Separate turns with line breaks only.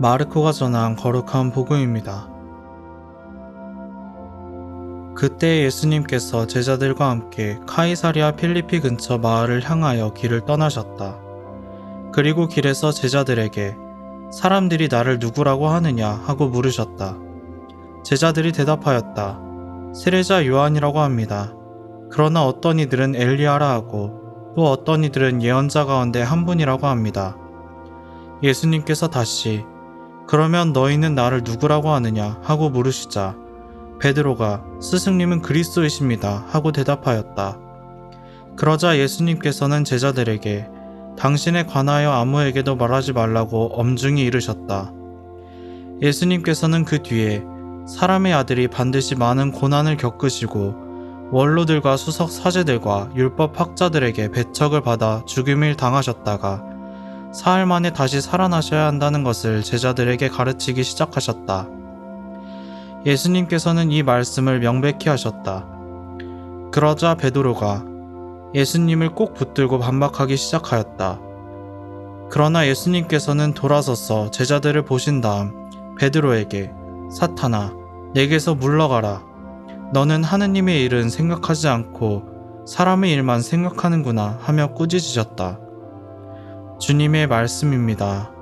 마르코가 전한 거룩한 복음입니다. 그때 예수님께서 제자들과 함께 카이사리아 필리피 근처 마을을 향하여 길을 떠나셨다. 그리고 길에서 제자들에게 사람들이 나를 누구라고 하느냐 하고 물으셨다. 제자들이 대답하였다. 세례자 요한이라고 합니다. 그러나 어떤 이들은 엘리야라 하고 또 어떤 이들은 예언자 가운데 한 분이라고 합니다. 예수님께서 다시 그러면 너희는 나를 누구라고 하느냐 하고 물으시자 베드로가 스승님은 그리스도이십니다 하고 대답하였다. 그러자 예수님께서는 제자들에게 당신에 관하여 아무에게도 말하지 말라고 엄중히 이르셨다. 예수님께서는 그 뒤에 사람의 아들이 반드시 많은 고난을 겪으시고 원로들과 수석 사제들과 율법 학자들에게 배척을 받아 죽임을 당하셨다가 사흘 만에 다시 살아나셔야 한다는 것을 제자들에게 가르치기 시작하셨다. 예수님께서는 이 말씀을 명백히 하셨다. 그러자 베드로가 예수님을 꼭 붙들고 반박하기 시작하였다. 그러나 예수님께서는 돌아서서 제자들을 보신 다음 베드로에게 사탄아, 내게서 물러가라. 너는 하느님의 일은 생각하지 않고 사람의 일만 생각하는구나 하며 꾸짖으셨다. 주님의 말씀입니다.